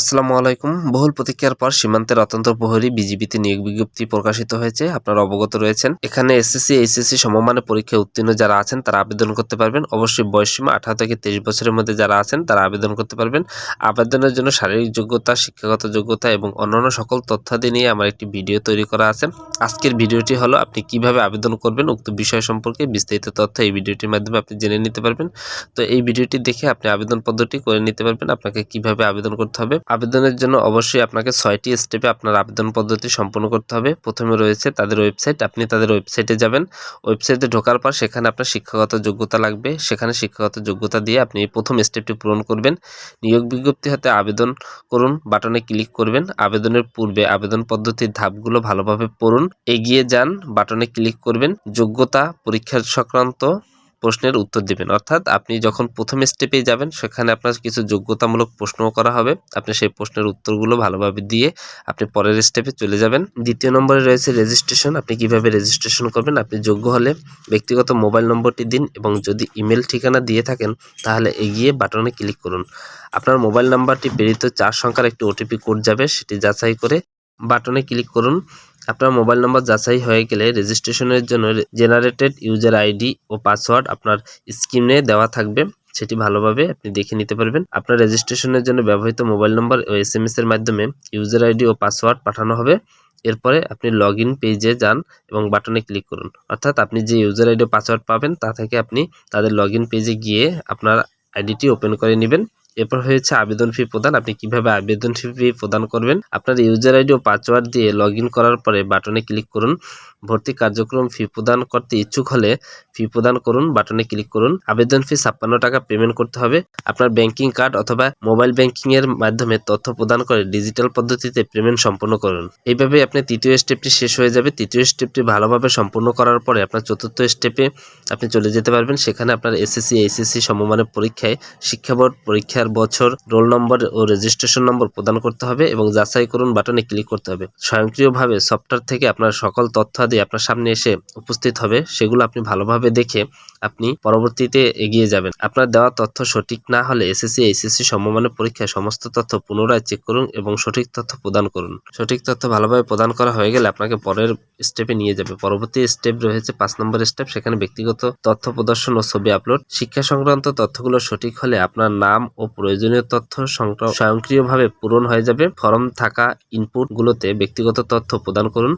আসসালামু আলাইকুম। বহুল প্রতীক্ষার পর সীমান্তের অত্যন্ত প্রহরী বিজিবিতে নিয়োগ বিজ্ঞপ্তি প্রকাশিত হয়েছে। আপনারা অবগত রয়েছেন। এখানে এসএসসি এইচএসসি সমমানের পরীক্ষায় উত্তীর্ণ যারা আছেন, তারা আবেদন করতে পারবেন। অবশ্যই বয়সসীমা আঠারো থেকে তেইশ বছরের মধ্যে যারা আছেন, তারা আবেদন করতে পারবেন। আবেদনের জন্য শারীরিক যোগ্যতা, শিক্ষাগত যোগ্যতা এবং অন্যান্য সকল তথ্যাদি নিয়ে আমার একটি ভিডিও তৈরি করা আছে। আজকের ভিডিওটি হলো, আপনি কীভাবে আবেদন করবেন? উক্ত বিষয় সম্পর্কে বিস্তারিত তথ্য এই ভিডিওটির মাধ্যমে আপনি জেনে নিতে পারবেন। তো এই ভিডিওটি দেখে আপনি আবেদন পদ্ধতি করে নিতে পারবেন। আপনাকে কীভাবে আবেদন করতে হবে? আবেদনের জন্য অবশ্যই আপনাকে ছয়টি স্টেপে আপনার আবেদন পদ্ধতি সম্পন্ন করতে হবে। প্রথমে রয়েছে তাদের ওয়েবসাইট আপনি তাদের ওয়েবসাইটে যাবেন। ওয়েবসাইটে ঢোকার পর সেখানে আপনার শিক্ষাগত যোগ্যতা লাগবে। সেখানে শিক্ষাগত যোগ্যতা দিয়ে আপনি প্রথম স্টেপটি পূরণ করবেন। নিয়োগ বিজ্ঞপ্তি হাতে আবেদন করুন বাটনে ক্লিক করবেন। আবেদনের পূর্বে আবেদন পদ্ধতির ধাপগুলো ভালোভাবে পড়ুন। এগিয়ে যান বাটনে ক্লিক করবেন। যোগ্যতা পরীক্ষা সংক্রান্ত প্রশ্নের উত্তর দিবেন। অর্থাৎ আপনি যখন প্রথম স্টেপে যাবেন, সেখানে আপনার কিছু যোগ্যতামূলক প্রশ্ন করা হবে। আপনি সেই প্রশ্নের উত্তরগুলো ভালোভাবে দিয়ে আপনি পরের স্টেপে চলে যাবেন। দ্বিতীয় নম্বরে রয়েছে রেজিস্ট্রেশন আপনি কীভাবে রেজিস্ট্রেশন করবেন? আপনি যোগ্য হলে ব্যক্তিগত মোবাইল নম্বরটি দিন এবং যদি ইমেল ঠিকানা দিয়ে থাকেন, তাহলে এগিয়ে বাটনে ক্লিক করুন। আপনার মোবাইল নাম্বারটি প্রেরিত চার সংখ্যার একটি ওটিপি কোড যাবে, সেটি যাচাই করে বাটনে ক্লিক করুন। আপনার মোবাইল নম্বর যাচাই হয়ে গেলে রেজিস্ট্রেশনের জন্য জেনারেটেড ইউজার আইডি ও পাসওয়ার্ড আপনার স্ক্রিনে দেওয়া থাকবে। সেটি ভালোভাবে আপনি দেখে নিতে পারবেন। আপনার রেজিস্ট্রেশনের জন্য ব্যবহৃত মোবাইল নম্বর ও এস এম এস এর মাধ্যমে ইউজার আইডি ও পাসওয়ার্ড পাঠানো হবে। এরপরে আপনি লগ ইন পেজে যান এবং বাটনে ক্লিক করুন। অর্থাৎ আপনি যে ইউজার আইডি ও পাসওয়ার্ড পাবেন, তা থেকে আপনি তাদের লগ ইন পেজে গিয়ে আপনার আইডিটি ওপেন করে নেবেন। এরপর হয়েছে আবেদন ফি প্রদান। আপনি কীভাবে আবেদন ফি প্রদান করবেন? আপনার ইউজার আইডি ও পাসওয়ার্ড দিয়ে লগ করার পরে বাটনে ক্লিক করুন। ভর্তি কার্যক্রম ফি প্রদান করতে ইচ্ছুক হলে ফি প্রদান করুন, বাটনে ক্লিক করুন। আবেদন ফি ছাপ্পান্ন টাকা পেমেন্ট করতে হবে। আপনার ব্যাংকিং কার্ড অথবা মোবাইল ব্যাংকিং এর মাধ্যমে তথ্য প্রদান করে ডিজিটাল পদ্ধতিতে পেমেন্ট সম্পন্ন করুন। এইভাবে আপনি তৃতীয় স্টেপটি শেষ হয়ে যাবে। তৃতীয় স্টেপটি ভালোভাবে সম্পূর্ণ করার পরে আপনার চতুর্থ স্টেপে আপনি চলে যেতে পারবেন। সেখানে আপনার এসএসসি এইচএসসি সমমানের পরীক্ষায় শিক্ষা বোর্ড পরীক্ষার বছর রোল নম্বর ও রেজিস্ট্রেশন নম্বর প্রদান করতে হবে এবং যাচাই করুন বাটনে ক্লিক করতে হবে। স্বয়ংক্রিয়ভাবে সফটওয়্যার থেকে আপনার সকল তথ্য আদি আপনার সামনে এসে উপস্থিত হবে, সেগুলো আপনি ভালোভাবে দেখে আপনি পরবর্তীতে এগিয়ে যাবেন। আপনার দেওয়া তথ্য সঠিক না হলে এসএসসি, এইচএসসি সমমানের পরীক্ষায় সমস্ত তথ্য পুনরায় চেক করুন এবং সঠিক তথ্য প্রদান করুন। সঠিক তথ্য ভালোভাবে প্রদান করা হয়ে গেলে আপনাকে পরের স্টেপে নিয়ে যাবে। পরবর্তী স্টেপ রয়েছে পাঁচ নম্বর স্টেপ, সেখানে ব্যক্তিগত তথ্য প্রদর্শন ও ছবি আপলোড। শিক্ষা সংক্রান্ত তথ্যগুলো সঠিক হলে আপনার নাম ও প্রয়োজনীয় তথ্য স্বয়ংক্রিয়ভাবে পূরণ হয়ে যাবে। ফর্ম থাকা ইনপুটগুলোতে ব্যক্তিগত তথ্য প্রদান করুন।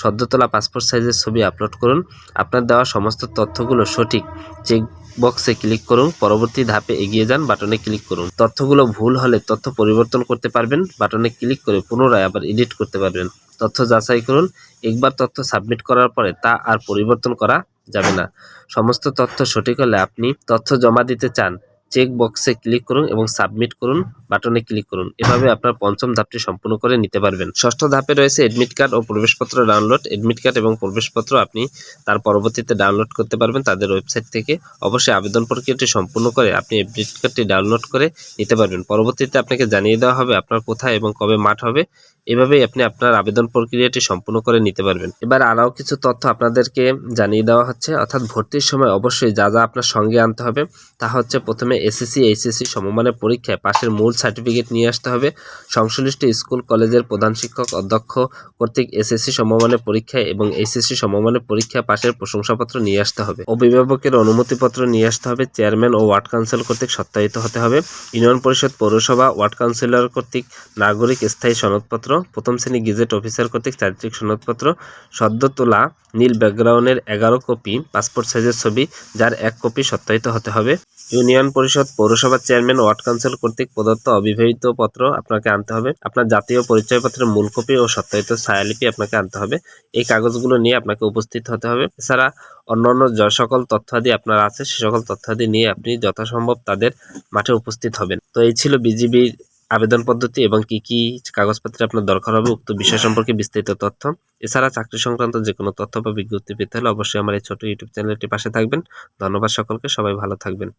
সদ্য তোলা পাসপোর্ট সাইজের ছবি আপলোড করুন। আপনার দেওয়া সমস্ত তথ্যগুলো সঠিক চেক বক্সে ক্লিক করুন, পরবর্তী ধাপে এগিয়ে যান, বাটনে ক্লিক করুন। তথ্যগুলো ভুল হলে তথ্য পরিবর্তন করতে পারবেন, বাটনে ক্লিক করে পুনরায় আবার এডিট করতে পারবেন। তথ্য যাচাই করুন, একবার তথ্য সাবমিট করার পরে তা আর পরিবর্তন করা যাবে না। সমস্ত তথ্য সঠিক হলে আপনি তথ্য জমা দিতে চান চেক বক্সে ক্লিক করুন এবং সাবমিট করুন বাটনে ক্লিক করুন। এভাবে আপনার পঞ্চম ধাপটি সম্পূর্ণ করে নিতে পারবেন। ষষ্ঠ ধাপে রয়েছে এডমিট কার্ড ও প্রবেশপত্র ডাউনলোড এডমিট কার্ড এবং প্রবেশপত্র আপনি তার পরবর্তীতে ডাউনলোড করতে পারবেন তাদের ওয়েবসাইট থেকে। অবশ্যই আবেদন প্রক্রিয়াটি সম্পূর্ণ করে আপনি এডমিট কার্ডটি ডাউনলোড করে নিতে পারবেন। পরবর্তীতে আপনাকে জানিয়ে দেওয়া হবে আপনার কোথায় এবং কবে মাঠ হবে। এভাবেই আপনি আপনার আবেদন প্রক্রিয়াটি সম্পূর্ণ করে নিতে পারবেন। এবার আরও কিছু তথ্য আপনাদেরকে জানিয়ে দেওয়া হচ্ছে। অর্থাৎ ভর্তির সময় অবশ্যই যা যা আপনার সঙ্গে আনতে হবে তা হচ্ছে প্রথমে এসএসসি, এইচএসসি সমমানের পরীক্ষায় পাশের মূল সার্টিফিকেট নিয়ে আসতে হবে। সংশ্লিষ্ট স্কুল, কলেজের প্রধান শিক্ষক, অধ্যক্ষ কর্তৃক এসএসসি সমমানের পরীক্ষায় এবং এইচএসসি সমমানের পরীক্ষায় পাশের প্রশংসাপত্র নিয়ে আসতে হবে। অভিভাবকের অনুমতিপত্র নিয়ে আসতে হবে। চেয়ারম্যান ও ওয়ার্ড কাউন্সিল কর্তৃক সত্যায়িত হতে হবে। ইউনিয়ন পরিষদ পৌরসভা, ওয়ার্ড কাউন্সিলর কর্তৃক নাগরিক স্থায়ী সনদপত্র, প্রথম শ্রেণি গেজেট অফিসার কর্তৃক চারিত্রিক সনদপত্র সদ্য তোলা নীল ব্যাকগ্রাউন্ডের এগারো কপি, পাসপোর্ট সাইজের ছবি, যার এক কপি সত্যায়িত হতে হবে। ইউনিয়ন পরিষদ পৌরসভার চেয়ারম্যান, ওয়ার্ড কাউন্সিল কর্তৃক প্রদত্ত অবিবাহিত পত্র আপনাকে আনতে হবে। আপনার জাতীয় পরিচয়পত্রের মূল কপি ও সত্যায়িত ছায়ালিপি আপনাকে আনতে হবে। এই কাগজগুলো নিয়ে আপনাকে উপস্থিত হতে হবে। এছাড়া অন্যান্য যে, সকল তথ্যাদি আপনার আছে। সে সকল তথ্যাদি নিয়ে আপনি যথাসম্ভব তাদের মাঠে উপস্থিত হবেন। তো এই ছিল বিজিবির আবেদন পদ্ধতি এবং কি কি কাগজপত্রে আপনার দরকার হবে উক্ত বিষয় সম্পর্কে বিস্তারিত তথ্য। এছাড়া চাকরি সংক্রান্ত যে কোনো তথ্য বা বিজ্ঞপ্তি পেতে হলে অবশ্যই আমার এই ছোট ইউটিউব চ্যানেলটি পাশে থাকবেন। ধন্যবাদ সকলকে। সবাই ভালো থাকবেন।